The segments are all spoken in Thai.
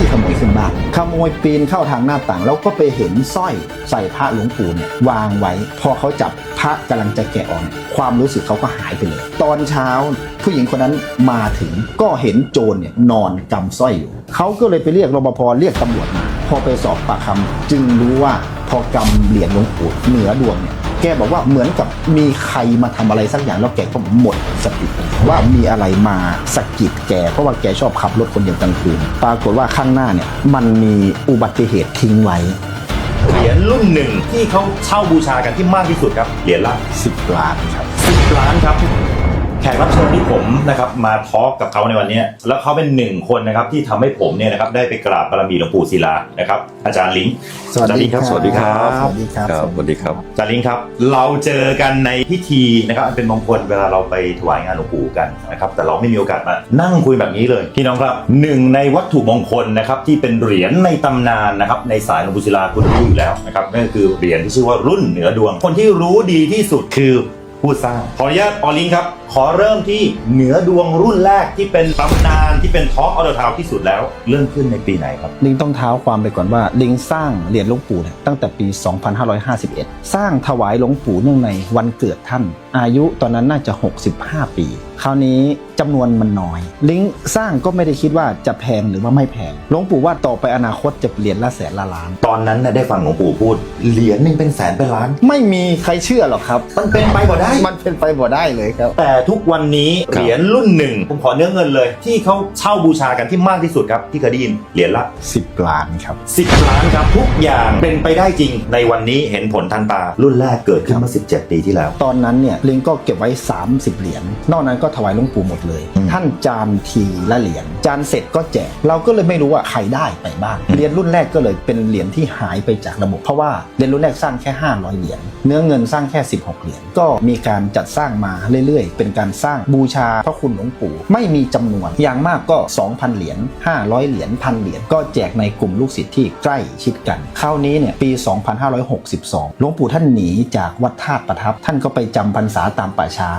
ขี้ขโมยขึ้นบ้านขโมยปีนเข้าทางหน้าต่าง แล้วก็ไปเห็นสร้อยใส่พระหลวงปู่เนี่ยวางไว้ พอเขาจับพระกำลังจะแกะออกเนี่ยความรู้สึกเขาก็หายไปเลย ตอนเช้าผู้หญิงคนนั้นมาถึงก็เห็นโจรเนี่ยนอนกำสร้อยอยู่เขาก็เลยไปเรียกรปภเรียกตำรวจมาพอไปสอบปากคำจึงรู้ว่าพอกำเหรียญหลวงปู่เหนือดวงเนี่ย แกบอกว่าเหมือนกับมีใครมาทำอะไรสักอย่างแล้วแกก็หมดสติว่ามีอะไรมาสะกิดแกเพราะว่าแกชอบขับรถคนเดียวกลางคืนปรากฏว่าข้างหน้าเนี่ยมันมีอุบัติเหตุทิ้งไว้เหรียญรุ่นหนึ่งที่เขาเช่าบูชากันที่มากที่สุดครับเหรียญละ10 ล้านครับ10 ล้านครับ แขกรับเชิญที่ผมนะครับมาทอล์กกับเขาในวันนี้แล้วเขาเป็นหนึ่งคนนะครับที่ทำให้ผมเนี่ยนะครับได้ไปกราบบารมีหลวงปู่ศิลานะครับอาจารย์ลิงสวัสดีครับสวัสดีครับสวัสดีครับครับสวัสดีครับอาจารย์ลิงครับ เราเจอกันในพิธีนะครับอันเป็นมงคลเวลาเราไปถวายงานหลวงปู่กันนะครับแต่เราไม่มีโอกาสมานั่งคุยแบบนี้เลยพี่น้องครับหนึ่งในวัตถุมงคลนะครับที่เป็นเหรียญในตำนานนะครับในสายหลวงปู่ศิลาคุณรู้อยู่แล้วนะครับนั่นก็คือเหรียญที่ชื่อว่ารุ่นเหนือดวง คนที่รู้ดีที่สุดคือ ผู้สร้างขออนุญาตออลิงครับ ขอเริ่มที่เหนือดวงรุ่นแรกที่เป็นตำนานที่เป็นท็อปออเดอร์ทาวที่สุดแล้ว เริ่มขึ้นในปีไหนครับ ลิงต้องเท้าความไปก่อนว่า ลิงสร้างเหรียญหลวงปู่เนี่ยตั้งแต่ปี 2551 สร้างถวายหลวงปู่เนื่องในวันเกิดท่าน อายุตอนนั้นน่าจะ 65 ปี คราวนี้จำนวนมันน้อย ลิงสร้างก็ไม่ได้คิดว่าจะแพงหรือว่าไม่แพงหลวงปู่ว่าต่อไปอนาคตจะเหรียญละแสนละล้าน ตอนนั้นน่ะได้ฟังหลวงปู่พูด เหรียญหนึงเป็นแสนเป็นล้าน ไม่มีใครเชื่อหรอกครับ มันเป็นไปบ่ได้ มันเป็นไปบ่ได้เลยครับ แต่ทุกวันนี้ครับเหรียญรุ่นหนึ่งผมขอเนื้อเงินเลย ที่เขาเช่าบูชากันที่มากที่สุดครับที่เคยได้ยินเหรียญละ 10 ล้านครับ 10 ล้านครับทุกอย่างเป็นไปได้จริง ในวันนี้เห็นผลทันตารุ่นแรกเกิดขึ้นเมื่อ17 ปีที่แล้ว ตอนนั้นเนี่ยลิงก็เก็บไว้ 30 เหรียญนอกนั้นก็ถวายหลวงปู่หมดเลยอืมท่านจานทีละเหรียญจานเสร็จก็แจก เราก็เลยไม่รู้ว่าใครได้ไปบ้างเหรียญรุ่นแรกก็เลยเป็นเหรียญที่หายไปจากระบบ เพราะว่าเหรียญรุ่นแรกสร้างแค่ 500 เหรียญเนื้อเงินสร้างแค่ 16 เหรียญก็มีการจัดสร้างมาเรื่อยๆ เป็นการสร้างบูชาพระคุณหลวงปู่ไม่มีจำนวนอย่างมากก็ 2,000 เหรียญ500 เหรียญพันเหรียญก็แจกในกลุ่มลูกศิษย์ที่ใกล้ชิดกันคราวนี้เนี่ยปี 2562 หลวงปู่ท่านหนีจากวัดธาตุประทับ ท่านก็ไปจำพรรษาตามป่าช้า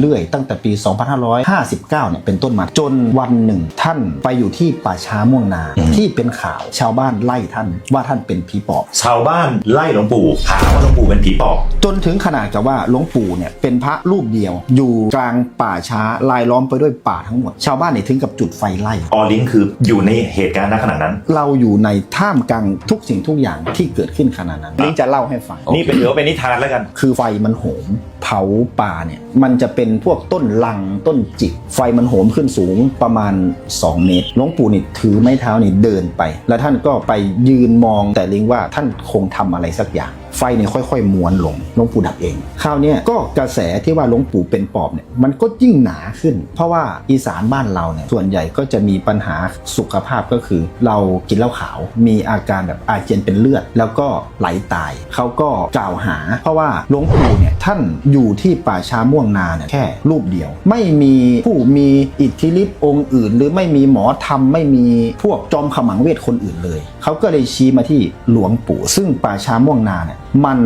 เรื่อยๆ ตั้งแต่ปี2559 เนี่ยเป็นต้นมาจนวันหนึ่งท่านไปอยู่ที่ป่าช้าม่วงนาอืมที่เป็นข่าวชาวบ้านไล่ท่านว่าท่านเป็นผีปอบ ชาวบ้านไล่หลวงปู่หาว่าหลวงปู่เป็นผีปอบ จนถึงขนาดกับว่าหลวงปู่เนี่ยเป็นพระรูปเดียว อยู่กลางป่าช้าลายล้อมไปด้วยป่าทั้งหมด ชาวบ้านเนี่ยถึงกับจุดไฟไล่ออลิงคืออยู่ในเหตุการณ์ณขณะนั้น เราอยู่ในท่ามกลางทุกสิ่งทุกอย่างที่เกิดขึ้นขณะนั้นลิงจะเล่าให้ฟังนี่เป็นถือว่าเป็นนิทานแล้วกัน คือไฟมันโหม เผาป่าเนี่ยมันจะเป็นพวกต้นลังต้นจิก ไฟมันโหมขึ้นสูงประมาณ 2 เมตรหลวงปู่นี่ถือไม้เท้านี่เดินไป แล้วท่านก็ไปยืนมองแต่ลิงว่าท่านคงทำอะไรสักอย่าง ไฟเนี่ยค่อยๆม้วนลงหลวงปู่ดับเองคราวเนี้ยก็กระแสที่ว่าหลวงปู่เป็นปอบเนี่ยมันก็ยิ่งหนาขึ้น เพราะว่าอีสานบ้านเราเนี่ยส่วนใหญ่ก็จะมีปัญหาสุขภาพก็คือ เรากินเหล้าขาว มีอาการแบบอาเจียนเป็นเลือด แล้วก็ไหลตายเขาก็กล่าวหา เพราะว่าหลวงปู่เนี่ยท่านอยู่ที่ป่าช้าม่วงนาเนี่ยแค่รูปเดียว ไม่มีผู้มีอิทธิฤทธิ์องค์อื่น หรือไม่มีหมอธรรมไม่มีพวกจอมขมังเวทคนอื่นเลยเขาก็เลยชี้มาที่หลวงปู่ ซึ่งป่าช้าม่วงนาเนี่ย มัน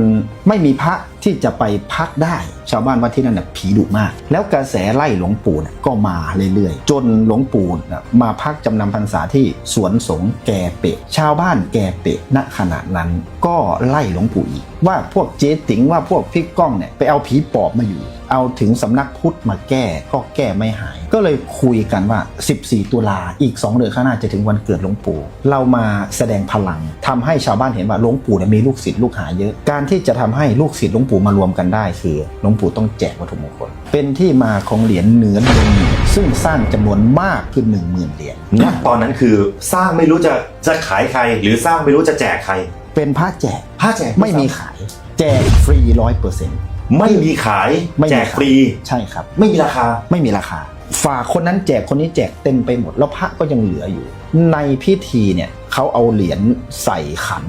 ไม่มีพระที่จะไปพักได้ ชาวบ้านว่าที่นั่นน่ะผีดุมาก แล้วกระแสไล่หลวงปู่เนี่ยก็มาเรื่อยๆ จนหลวงปู่น่ะมาพักจำนำพรรษาที่สวนสงแก่เปะ ชาวบ้านแก่เปะณขณะนั้นก็ไล่หลวงปู่อีก ว่าพวกเจ๊ติ๋งว่าพวกพี่ก้องเนี่ยไปเอาผีปอบมาอยู่ เอาถึงสำนักพุทธมาแก้ก็แก้ไม่หาย ก็เลยคุยกันว่า 14 ตุลาอีก 2 เดือนข้างหน้าจะถึงวันเกิดหลวงปู่ เรามาแสดงพลังทำให้ชาวบ้านเห็นว่าหลวงปู่เนี่ยมีลูกศิษย์ลูกหาเยอะ การที่จะทำให้ลูกศิษย์หลวงปู่มารวมกันได้คือหลวงปู่ต้องแจกวัตถุมงคล เป็นที่มาของเหรียญเนื้อดวงหนึ่งซึ่งสร้างจำนวนมากคือ1 0,000เหรียญณตอนนั้นคือสร้างไม่รู้จะจะขายใคร หรือสร้างไม่รู้จะแจกใคร เป็นพระแจกผ้าแจกไม่มีขาย แจกฟรีร้อยเปอร์เซ็นต์ไม่มีขายไม่มีแจกฟรีใช่ครับ ไม่มีราคาไม่มีราคา ฝากคนนั้นแจกคนนี้แจกเต็มไปหมด แล้วพระก็ยังเหลืออยู่ ในพิธีเนี่ยเขาเอาเหรียญใส่ขัน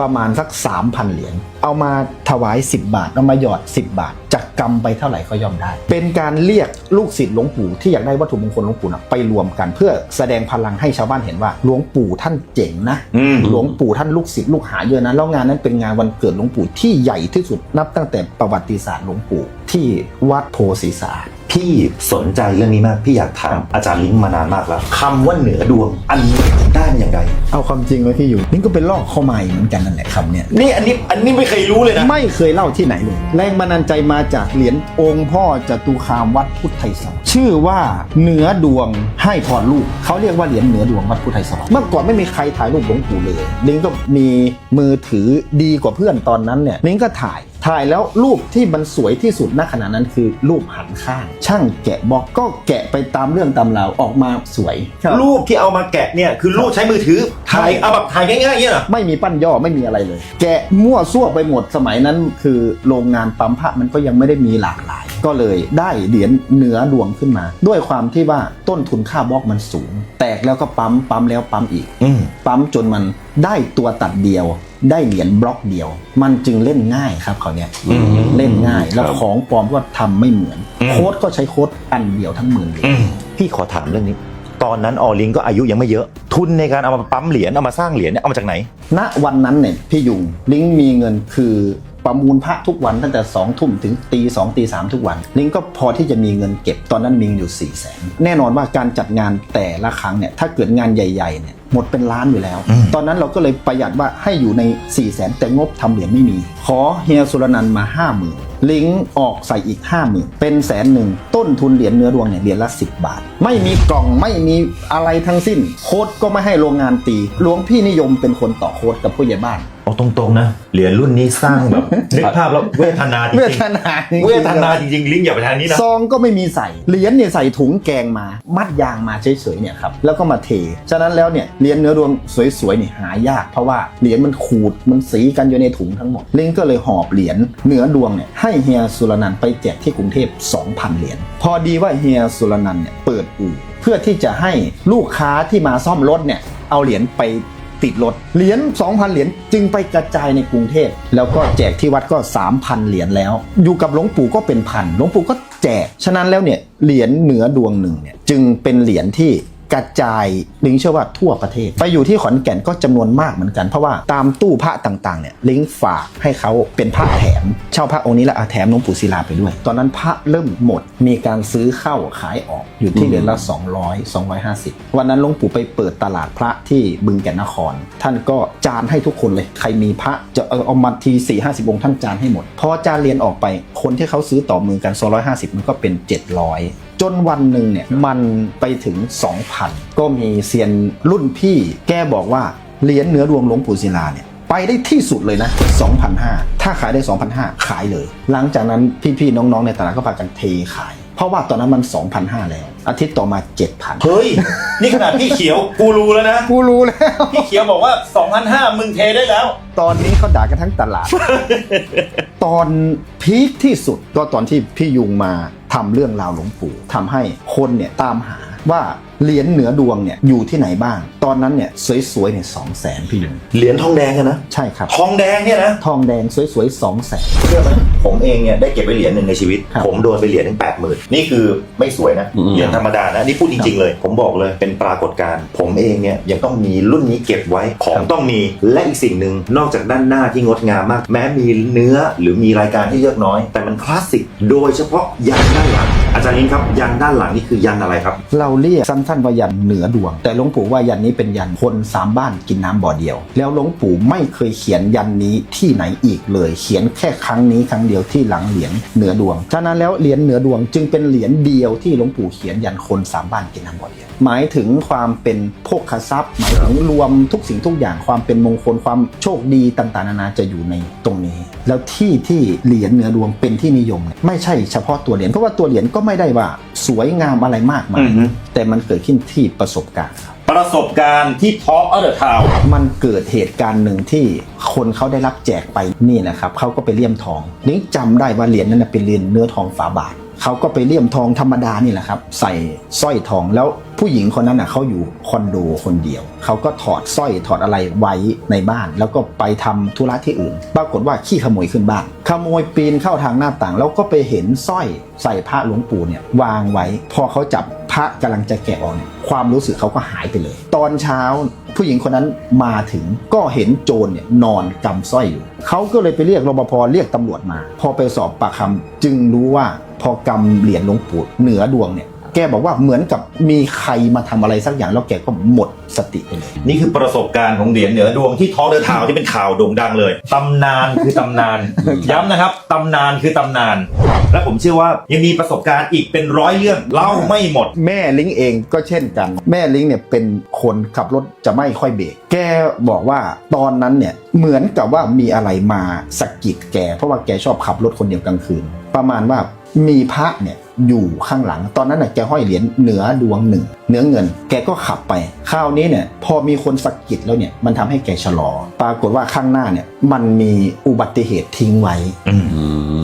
ประมาณสัก 3,000 เหรียญ เอามาถวาย 10 บาทเอามาหยอด 10 บาทจะกำไปเท่าไหร่ก็ย่อมได้ เป็นการเรียกลูกศิษย์หลวงปู่ที่อยากได้วัตถุมงคลหลวงปู่นะไปรวมกันเพื่อแสดงพลังให้ชาวบ้านเห็นว่าหลวงปู่ท่านเจ๋งนะอืมหลวงปู่ท่านลูกศิษย์ลูกหาเยอะนะแล้วงานนั้นเป็นงานวันเกิดหลวงปู่ที่ใหญ่ที่สุดนับตั้งแต่ประวัติศาสตร์หลวงปู่ที่วัดโพธิสารพี่สนใจเรื่องนี้มาก พี่อยากถามอาจารย์ลิงก์มานานมากแล้วคำว่าเหนือดวง อันนี้ได้มาอย่างไร เอาความจริงไว้ที่อยู่ นี่ก็เป็นลอกข้อใหม่เหมือนกันนั่นแหละคำเนี่ยนี่อันนี้อันนี้ไม่เคยรู้เลยนะ ไม่เคยเล่าที่ไหนเลย แรงบันดาลใจมาจากเหรียญองค์พ่อจตุคามวัดพุทธไทยสวรรค์ชื่อว่าเหนือดวงให้พรลูกเขาเรียกว่าเหรียญเหนือดวงวัดพุทธไทยสวรรค์เมื่อก่อนไม่มีใครถ่ายรูปหลวงปู่เลยลิงก็มีมือถือดีกว่าเพื่อนตอนนั้นเนี่ยลิงก็ถ่าย ถ่ายแล้วรูปที่มันสวยที่สุดณขณะนั้นคือรูปหันข้าง ช่างแกะบล็อกก็แกะไปตามเรื่องตามราวออกมาสวย รูปที่เอามาแกะเนี่ยคือรูปใช้มือถือถ่ายเอาแบบถ่ายง่ายๆอย่างเงี้ยเหรอไม่มีปั้นย่อไม่มีอะไรเลย แกะมั่วซั่วไปหมดสมัยนั้น คือโรงงานปั๊มพระมันก็ยังไม่ได้มีหลากหลาย ก็เลยได้เหรียญเหนือดวงขึ้นมา ด้วยความที่ว่าต้นทุนค่าบล็อกมันสูง แตกแล้วก็ปั๊มปั๊มแล้วปั๊มอีกอืมปั๊มจนมันได้ตัวตัดเดียว ได้เหรียญบล็อกเดียว มันจึงเล่นง่ายครับเขาวเนี่ยอืมเล่นง่ายแล้วครับของปลอมก็ทำไม่เหมือนอืมโค้ดก็ใช้โค้ดอันเดียวทั้งหมื่นเหรียญพี่ขอถามเรื่องนี้ ตอนนั้นออลิงก็อายุยังไม่เยอะ ทุนในการเอามาปั๊มเหรียญเอามาสร้างเหรียญเนี่ยเอามาจากไหน ณวันนั้นเนี่ยพี่ยุงลิงก์มีเงินคือ ประมูลพระทุกวันตั้งแต่2องทุ่มถึงตีสองตีสามทุกวัน ลิงก์ก็พอที่จะมีเงินเก็บตอนนั้นมีอยู่4ี่แสนแน่นอนว่าการจัดงานแต่ละครั้งเนี่ยถ้าเกิดงานใหญ่ๆเนี่ยหมดเป็นล้านอยู่แล้วอืมตอนนั้นเราก็เลยประหยัดว่าให้อยู่ใน4ี่แสนแต่งบทำเหรียญไม่มี ขอเฮียสุรนันท์มา5 0,000ลิงก์ออกใส่อีก 5 0,000 เป็นแสนหนึ่ง ต้นทุนเหรียญเนื้อดวงเนี่ยเหรียญละ 10 บาท ไม่มีกล่องไม่มีอะไรทั้งสิ้น โค้ดก็ไม่ให้โรงงานตี หลวงพี่นิยมเป็นคนต่อโค้ดกับผู้ใหญ่บ้าน เอาตรงๆนะ เหรียญรุ่นนี้สร้างแบบ นึกภาพแล้วเวทนาจริงเวๆทนาจริงๆเวทนาจริงๆ ลิงก์อย่าไปทางนี้นะ ซองก็ไม่มีใส่ เหรียญเนี่ยใส่ถุงแกงมา มัดยางมาเฉยๆเนี่ยครับ แล้วก็มาเท ฉะนั้นแล้วเนี่ย เหรียญเนื้อดวงสวยๆเนี่ยหายาก เพราะว่าเหรียญมันขูด มันสีกันอยู่ในถุงทั้งหมด ลิงก็เลยหอบเหรียญเนื้อดวงเนี่ยให้เฮียสุรนันท์ไปแจกที่กรุงเทพ2,000 เหรียญ พอดีว่าเฮียสุรนันท์เนี่ยเปิดอู่ เพื่อที่จะให้ลูกค้าที่มาซ่อมรถเนี่ยเอาเหรียญไป ติดรถเหรียญ2,000 เหรียญจึงไปกระจายในกรุงเทพแล้วก็แจกที่วัดก็ 3,000 เหรียญแล้ว อยู่กับหลวงปู่ก็เป็นพันหลวงปู่ก็แจก ฉะนั้นแล้วเนี่ยเหรียญเหนือดวงหนึ่งเนี่ยจึงเป็นเหรียญที่ กระจายลิงเชื่อว่าทั่วประเทศ ไปอยู่ที่ขอนแก่นก็จำนวนมากเหมือนกัน เพราะว่าตามตู้พระต่างๆเนี่ยลิงฝากให้เขาเป็นพระแถม เช่าพระองค์นี้แล้วเอาแถมหลวงปู่ศิลาไปด้วย ตอนนั้นพระเริ่มหมดมีการซื้อเข้าขายออกอยู่ที่เหรียญละ 200 250 วันนั้นหลวงปู่ไปเปิดตลาดพระที่บึงแก่นนคร ท่านก็จานให้ทุกคนเลย ใครมีพระจะเอาเอามาที4 50องค์ท่านจานให้หมดพอจานเรียนออกไปคนที่เขาซื้อต่อมือกัน250 มันก็เป็น 700จนวันหนึ่งเนี่ยมันไปถึง 2,000 ก็มีเซียนรุ่นพี่แกบอกว่าเหรียญเนื้อดวงหลวงปู่ศิลาเนี่ยไปได้ที่สุดเลยนะ 2,500 ถ้าขายได้ 2,500 ขายเลย หลังจากนั้นพี่ๆน้องๆในตลาดก็พากันเทขาย เพราะว่าตอนนั้นมัน 2,500 แล้ว อาทิตย์ต่อมา7,000เฮ้ย นี่ขนาดพี่เขียวกูรู้แล้วนะ กูรู้แล้ว พี่เขียวบอกว่า2,500มึงเทได้แล้ว ตอนนี้เขาด่ากันทั้งตลาด ตอนพีคที่สุดก็ตอนที่พี่ยุงมาทำเรื่องราวหลวงปู่ทำให้คนเนี่ยตามหา ว่าเหรียญเหนือดวงเนี่ยอยู่ที่ไหนบ้าง ตอนนั้นเนี่ยสวยๆเนี่ยสองแสนพี่ยุงเหรียญทองแดงอะนะ ใช่ครับ ทองแดงเนี่ยนะ ทองแดงสวยๆสองแสน เชื่อไหมผมเองเนี่ยได้เก็บไปเหรียญหนึ่งในชีวิต ครับผมโดนไปเหรียญถึงแปดหมื่นนี่คือไม่สวยนะ อืม เหรียญธรรมดานะ นี่พูดจริง ๆ เลย ผมบอกเลยเป็นปรากฏการณ์ผมเองเนี่ยยังต้องมีรุ่นนี้เก็บไว้ของต้องมีและอีกสิ่งหนึ่งนอกจากด้านหน้าที่งดงามมาก แม้มีเนื้อหรือมีรายการที่เยอะน้อย แต่มันคลาสสิกโดยเฉพาะยันด้านหลัง อาจารย์ลินครับยันด้านหลังนี่คือยันอะไรครับ เราเรียกสั้นๆว่ายันเหนือดวง แต่หลวงปู่ว่ายันนี้เป็นยันคนสามบ้านกินน้ำบ่อเดียว แล้วหลวงปู่ไม่เคยเขียนยันนี้ที่ไหนอีกเลย เขียนแค่ครั้งนี้ครั้งเดียวที่หลังเหรียญเหนือดวงฉะนั้นแล้วเหรียญเหนือดวงจึงเป็นเหรียญเดียวที่หลวงปู่เขียนยันคนสามบ้านกินน้ำบ่อเดียว หมายถึงความเป็นโภคทรัพย์หมายถึงรวมทุกสิ่งทุกอย่างความเป็นมงคลความโชคดีต่างๆนานาจะอยู่ในตรงนี้ แล้วที่ที่เหรียญเหนือดวงเป็นที่นิยมเนี่ยไม่ใช่เฉพาะตัวเหรียญเพราะว่าตัวเหรียญก็ไม่ได้ว่าสวยงามอะไรมากมายอือฮึ แต่มันเกิดขึ้นที่ประสบการณ์ครับประสบการณ์ที่ทอ l อ of the town มันเกิดเหตุการณ์หนึ่งที่คนเขาได้รับแจกไปนี่นะครับเขาก็ไปเลี่ยมทองนี่จำได้ว่าเหรียญนั้นนะเป็นเหรียญเนื้อทองฝาบาท เขาก็ไปเลี่ยมทองธรรมดานี่แหละครับ ใส่สร้อยทองแล้วผู้หญิงคนนั้นน่ะเขาอยู่คอนโดคนเดียว เขาก็ถอดสร้อยถอดอะไรไว้ในบ้าน แล้วก็ไปทำธุระที่อื่น ปรากฏว่าขี้ขโมยขึ้นบ้านขโมยปีนเข้าทางหน้าต่าง แล้วก็ไปเห็นสร้อยใส่พระหลวงปู่เนี่ยวางไว้ พอเขาจับพระกำลังจะแกะออกเนี่ยความรู้สึกเขาก็หายไปเลย ตอนเช้าผู้หญิงคนนั้นมาถึงก็เห็นโจรเนี่ยนอนกำสร้อยอยู่เขาก็เลยไปเรียกรปภเรียกตำรวจมา พอไปสอบปากคำจึงรู้ว่า พอกำเหรียญหลวงปู่เหนือดวงเนี่ยแกบอกว่าเหมือนกับมีใครมาทำอะไรสักอย่างแล้วแกก็หมดสติไปเลย นี่คือประสบการณ์ของเหรียญเหนือดวงที่ท้องเดือทาวที่เป็นข่าวโด่งดังเลย ตำนานคือตำนาน ย้ำนะครับ ตำนานคือตำนาน และผมเชื่อว่ายังมีประสบการณ์อีกเป็นร้อยเรื่องเล่าไม่หมด แม่ลิงเองก็เช่นกัน แม่ลิงเนี่ยเป็นคนขับรถจะไม่ค่อยเบรกแกบอกว่าตอนนั้นเนี่ยเหมือนกับว่ามีอะไรมาสะกิดแก เพราะว่าแกชอบขับรถคนเดียวกลางคืน ประมาณว่า มีพระเนี่ย อยู่ข้างหลัง ตอนนั้นน่ะแกห้อยเหรียญเหนือดวงหนึ่งเนื้อเงิน แกก็ขับไปคราวนี้เนี่ยพอมีคนสะกิดแล้วเนี่ยมันทำให้แกชะลอ ปรากฏว่าข้างหน้าเนี่ยมันมีอุบัติเหตุทิ้งไว้อื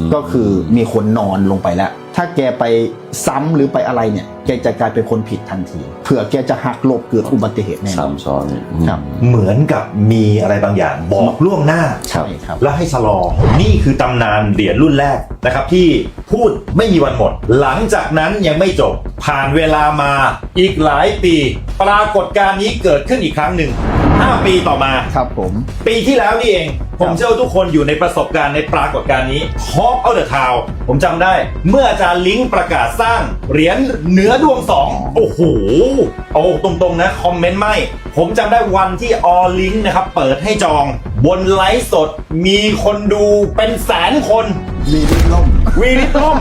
มก็คือมีคนนอนลงไปแล้ว ถ้าแกไปซ้ำหรือไปอะไรเนี่ย แกจะกลายเป็นคนผิดทันทีเผื่อแกจะหักหลบเกิดอุบัติเหตุแน่นอนซ้ำซ้อนเนี่ยครับ เหมือนกับมีอะไรบางอย่างบอกล่วงหน้าใช่ครับ แล้วให้ชะลอ นี่คือตำนานเหรียญรุ่นแรกนะครับ ที่พูดไม่มีวันหมดหลังจากนั้นยังไม่จบผ่านเวลามาอีกหลายปี ปรากฏการณ์นี้เกิดขึ้นอีกครั้งหนึ่ง 5 ปีต่อมา ครับผม ปีที่แล้วนี่เอง ผมเชื่อว่าทุกคนอยู่ในประสบการณ์ในปรากฏการณ์นี้ Talk of the Town ผมจำได้ เมื่ออาจารย์ลิงก์ประกาศสร้างเหรียญเหนือดวงสองโอ้โห เอาตรงๆนะ คอมเมนต์ไม่ ผมจำได้วันที่ออลิงนะครับ เปิดให้จอง บนไลฟ์สดมีคนดูเป็นแสนคน มีลิ้นล่ม วีริต้ม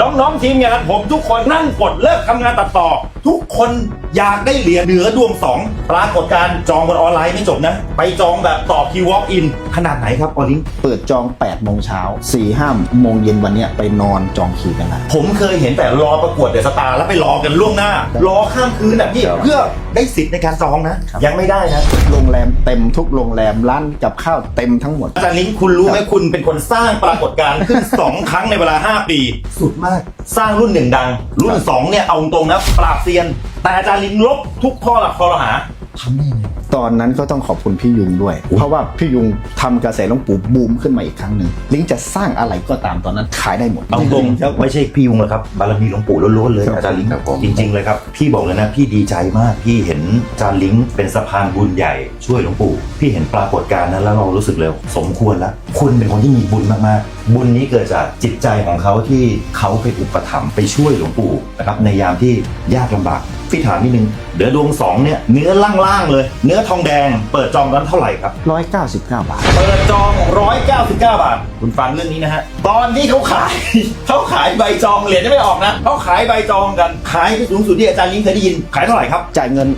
น้องๆทีมงานผมทุกคนนั่งกดเลิกทำงานตัดต่อ ทุกคนอยากได้เหรียญเหนือดวงสองปรากฏการณ์จองบนออนไลน์ไม่จบนะ ไปจองแบบต่อคิววอล์กอินขนาดไหนครับออลิงเปิดจอง 8 โมงเช้า4 5โมงเย็นวันเนี้ยไปนอนจองคิวกันละผมเคยเห็นแต่รอประกวดเดอะสตาร์แล้วไปรอกันล่วงหน้า รอข้ามคืนนะพี่ครับเพื่อได้สิทธิ์ในการจองนะยังไม่ได้นะ โรงแรมเต็มทุกโรงแรมร้านกับข้าวเต็มทั้งหมด อาจารย์ลิงคุณรู้ไหมคุณเป็นคนสร้างปรากฏการณ์ขึ้น 2 ครั้งในเวลา 5 ปี สุดมาก สร้างรุ่นหนึ่งดัง รุ่น2เนี่ยเอาตรงนะปราบเซียน แต่อาจารย์ลินลบทุกข้อหลักข้อหาทำได้ไง ตอนนั้นก็ต้องขอบคุณพี่ยุงด้วย เพราะว่าพี่ยุงทำกระแสหลวงปู่บูมขึ้นมาอีกครั้งหนึ่งลิงจะสร้างอะไรก็ตามตอนนั้นขายได้หมดเอาตรงๆไม่ใช่พี่ยุงหรอกครับบารมีหลวงปู่ล้วนๆเลยครับอาจารย์ลิงครับผมจริงๆเลยครับพี่บอกเลยนะพี่ดีใจมากพี่เห็นอาจารย์ลิงเป็นสะพานบุญใหญ่ช่วยหลวงปู่ พี่เห็นปรากฏการณ์นั้นแล้วเรารู้สึกเลยสมควรแล้วคุณเป็นคนที่มีบุญมากๆ บุญนี้เกิดจากจิตใจของเขาที่เขาไปอุปถัมภ์ไปช่วยหลวงปู่นะครับในยามที่ยากลำบากพี่ถามนิดนึงเดือดวงสองเนี่ยเนื้อล่างๆเลย เนื้อทองแดง เปิดจองกันเท่าไหร่ครับ 199 บาท เปิดจอง 199 บาท คุณฟังเรื่องนี้นะฮะ ตอนที่เขาขาย เขาขายใบจองเหรียญยังไม่ออกนะเขาขายใบจองกัน ขายที่สูงสุดที่อาจารย์ลิงเคยได้ยิน ขายเท่าไหร่ครับ จ่ายเงิน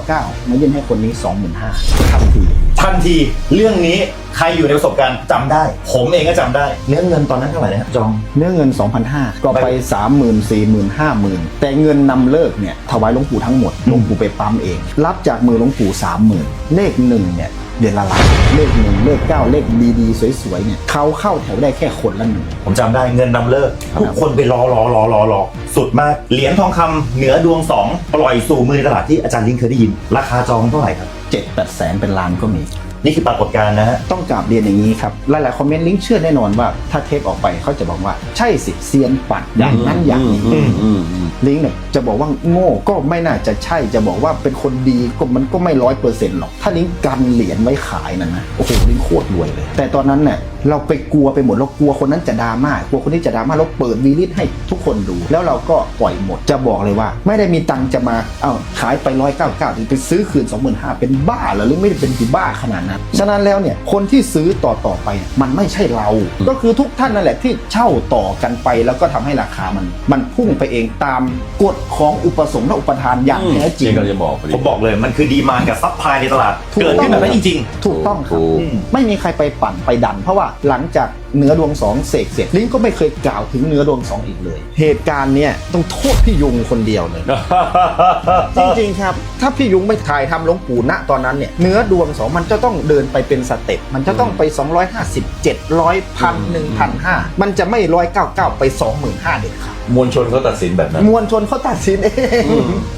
199 มายื่นให้คนนี้ 25,000ทันที ทันทีเรื่องนี้ใครอยู่ในประสบการณ์จำได้ ผมเองก็จำได้ เนื้อเงินตอนนั้นเท่าไหร่นะฮะจอง เนื้อเงิน 2,500ก็ไป 30,000 40,000 50,000 แต่เงินนำเลิกเนี่ยถวายหลวงปู่ทั้งหมดหลวงปู่ไปปั๊มเอง รับจากมือหลวงปู่30,000 เลขหนึ่งเนี่ย เดือนละล้านเลขหนึ่งเลขเก้าเลขดีๆสวยๆเนี่ยเขาเข้าแถวได้แค่คนละหนึ่ง ผมจำได้เงินนำเลิกทุกคนไปรอรอรอรอรอสุดมากเหรียญทองคำเหนือดวงสองปล่อยสู่มือในตลาดที่อาจารย์ลิงเคยได้ยิน ราคาจองเท่าไหร่ครับ7 8แสนเป็นล้านก็มี นี่คือปรากฏการณ์นะฮะ ต้องกราบเรียนอย่างนี้ครับ หลายๆ คอมเมนต์ลิงก์เชื่อแน่นอนว่า ถ้าเทปออกไปเขาจะบอกว่าใช่สิเซียนปัดอย่างนั้นอย่างนี้อืมอืมอืมลิงก์เนี่ยจะบอกว่าโง่ก็ไม่น่าจะใช่จะบอกว่าเป็นคนดีก็มันก็ไม่ร้อยเปอร์เซ็นต์หรอก ถ้าลิงก์กันเหรียญไว้ขายนะนะโอ้โหลิงก์โคตรรวยเลย แต่ตอนนั้นเนี่ยเราไปกลัวไปหมดเรากลัวคนนั้นจะดราม่ากลัวคนนี้จะดราม่าเราเปิดวีลิสให้ทุกคนดู แล้วเราก็ปล่อยหมดจะบอกเลยว่า ไม่ได้มีตังค์จะมาเอ้าขายไปร้อยเก้าเก้าไปซื้อคืนสองหมื่นห้าเป็นบ้าเหรอหรือไม่ได้เป็นบ้าขนาดนั้นฉะนั้นแล้วเนี่ยคนที่ซื้อต่อต่อๆไปเนี่ยมันไม่ใช่เรา ก็คือทุกท่านนั่นแหละที่เช่าต่อกันไป แล้วก็ทำให้ราคามัน มันพุ่งไปเองตามกฎของอุปสงค์และอุปทานอย่างแท้จริงนี่ก็จะบอกพอดีผมบอกเลยมันคือดีมานกับซัพพลายในตลาดถูกเกิดขึ้นแบบนั้นจริงถูกต้องครับถูกอืมไม่มีใครไปปั่นไปดัน เพราะว่าหลังจากเนื้อดวงสองเสกเสร็จลิงก็ไม่เคยกล่าวถึงเนื้อดวงสองอีกเลย เหตุการณ์เนี่ยต้องโทษพี่ยุงคนเดียวเลยๆจริงๆครับ ถ้าพี่ยุงไม่ถ่ายทำหลวงปู่ณตอนนั้นเนี่ยเนื้อดวงสองมันจะต้องเดินไปเป็นสเต็ปมันจะต้องไป 250 700พันหนึ่งพันห้ามันจะไม่ร้อยเก้าเก้าไปสองหมื่นห้าเด็ดขาดมวลชนเขาตัดสินแบบนั้น มวลชนเขาตัดสินเอง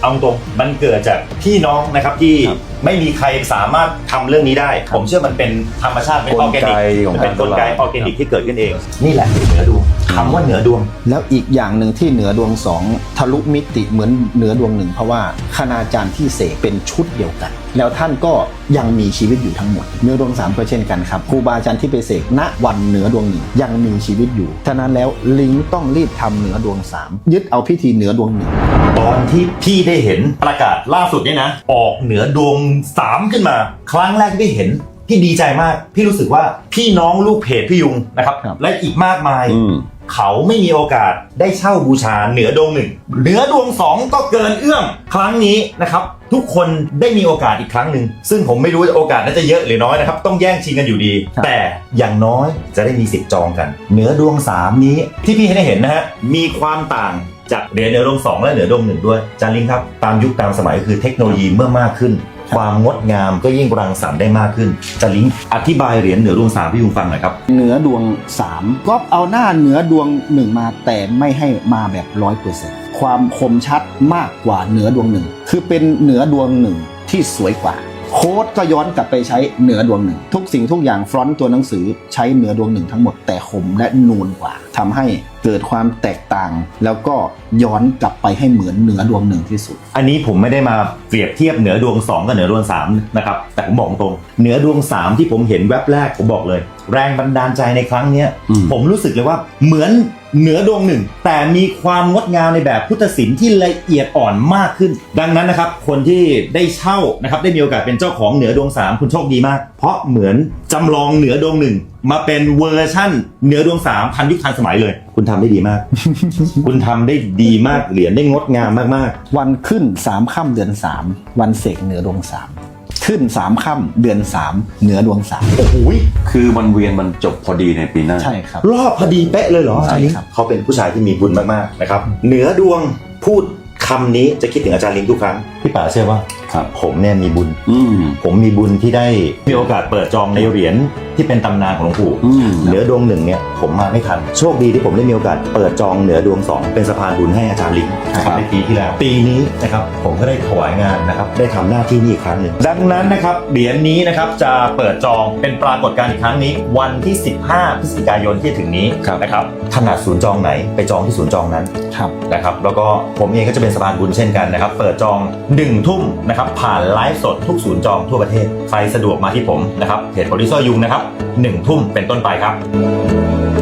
เอาตรงมันเกิดจากพี่น้องนะครับที่ครับไม่มีใครสามารถทำเรื่องนี้ได้ ผมเชื่อมันเป็นธรรมชาติเป็นกอลอร์แกไกนิกของมันเป็นกลไกการตลาดออร์แกนิกที่เกิดขึ้นเอง นี่แหละเหนือดวง คำว่าเหนือดวง แล้วอีกอย่างหนึ่งที่เหนือดวงสองทะลุมิติเหมือนเหนือดวงหนึ่งเพราะว่าคณาจารย์ที่เสกเป็นชุดเดียวกัน แล้วท่านก็ยังมีชีวิตอยู่ทั้งหมดเหนือดวงสามก็เช่นกันครับครูบาอาจารย์ที่ไปเสกณวันเหนือดวงหนึ่งยังมีชีวิตอยู่ฉะนั้นแล้วลิงต้องรีบทำเหนือดวงสามยึดเอาพิธีเหนือดวงหนึ่งตอนที่พี่ได้เห็นประกาศล่าสุดเนี่ยนะ ออกเหนือดวงสามขึ้นมา ครั้งแรกที่ได้เห็น พี่ดีใจมาก พี่รู้สึกว่าพี่น้องลูกเพจพี่ยุงนะครับ ครับ และอีกมากมาย อืม เขาไม่มีโอกาสได้เช่าบูชาเหนือดวงหนึ่งเหนือดวงสองก็เกินเอื้อมครั้งนี้นะครับ ทุกคนได้มีโอกาสอีกครั้งหนึ่งซึ่งผมไม่รู้ว่าโอกาสน่าจะเยอะหรือน้อยนะครับ ต้องแย่งชิงกันอยู่ดี ครับ แต่อย่างน้อยจะได้มีสิทธิ์จองกัน เหนือดวงสามนี้ที่พี่ให้ได้เห็นนะฮะมีความต่างจากเหนือเหนือดวงสองและเหนือดวงหนึ่งด้วยจานลิงครับตามยุคตามสมัยก็คือเทคโนโลยีเมื่อมากขึ้น ความงดงามก็ยิ่งรังสรรค์ได้มากขึ้นจานลิงอธิบายเหรียญเหนือดวงสามพี่ยุงฟังหน่อยครับ เหนือดวง 3 ก็เอาหน้าเหนือดวงหนึ่งมาแต่ไม่ให้มาแบบร้อยเปอร์เซ็นต์ความคมชัดมากกว่าเหนือดวงหนึ่งคือเป็นเหนือดวงหนึ่งที่สวยกว่า โค้ดก็ย้อนกลับไปใช้เหนือดวงหนึ่ง ทุกสิ่งทุกอย่างฟรอนต์ตัวหนังสือใช้เหนือดวงหนึ่งทั้งหมดแต่คมและนูนกว่าทำให้เกิดความแตกต่าง แล้วก็ย้อนกลับไปให้เหมือนเหนือดวงหนึ่งที่สุด อันนี้ผมไม่ได้มาเปรียบเทียบเหนือดวง 2 กับเหนือดวง3นะครับแต่ผมบอกตรงเหนือดวง 3 ที่ผมเห็นแวบแรกผมบอกเลย แรงบันดาลใจในครั้งเนี้ยอืมผมรู้สึกเลยว่าเหมือน เหนือดวงหนึ่ง แต่มีความงดงามในแบบพุทธศิลป์ที่ละเอียดอ่อนมากขึ้น ดังนั้นนะครับ คนที่ได้เช่านะครับได้มีโอกาสเป็นเจ้าของเหนือดวง 3 คุณโชคดีมาก เพราะเหมือนจำลองเหนือดวงหนึ่งมาเป็นเวอร์ชั่นเหนือดวง3ทันยุคทันสมัยเลย คุณทำได้ดีมาก คุณทำได้ดีมากเหรียญได้งดงามมากๆ วันขึ้นสามค่ำเดือนสามวันเสกเหนือดวงสาม ขึ้นสามค่ำเดือนสามเหนือดวงสาม โอ้โหคือมันเวียนมันจบพอดีในปีหน้า ใช่ครับ รอบพอดีเป๊ะเลยเหรอใช่อันนี้ครับเขาเป็นผู้ชายที่มีบุญมากๆนะครับ เหนือดวงพูดคำนี้จะคิดถึงอาจารย์ลิงทุกครั้ง พี่ป๋าเชื่อว่า ครับผมเนี่ยมีบุญ อืม ผมมีบุญที่ได้มีโอกาสเปิดจองในเหรียญที่เป็นตำนานของหลวงปู่อืม เหนือดวงหนึ่งเนี่ยผมมาไม่ทัน โชคดีที่ผมได้มีโอกาสเปิดจองเหนือดวงสองเป็นสะพานบุญให้อาจารย์ลิงนะครับในปีที่แล้ว ปีนี้นะครับผมก็ได้ถวายงานนะครับได้ทำหน้าที่นี้อีกครั้งหนึ่งดังนั้นนะครับเหรียญนี้นะครับจะเปิดจองเป็นปรากฏการณ์อีกครั้งนี้ วันที่ 15พฤศจิกายนที่จะถึงนี้ครับ นะครับถนัดศูนย์จองไหนไปจองที่ศูนย์จองนั้น ครับ นะครับแล้วก็ผมเองก็จะเป็นสะพานบุญเช่นกันนะครับ เปิดจอง1ทุ่มนะครับผ่านไลฟ์สดทุกศูนย์จองทั่วประเทศใครสะดวกมาที่ผมนะครับเพจโปรดิวเซอร์ยุงนะครับ1ทุ่มเป็นต้นไปครับ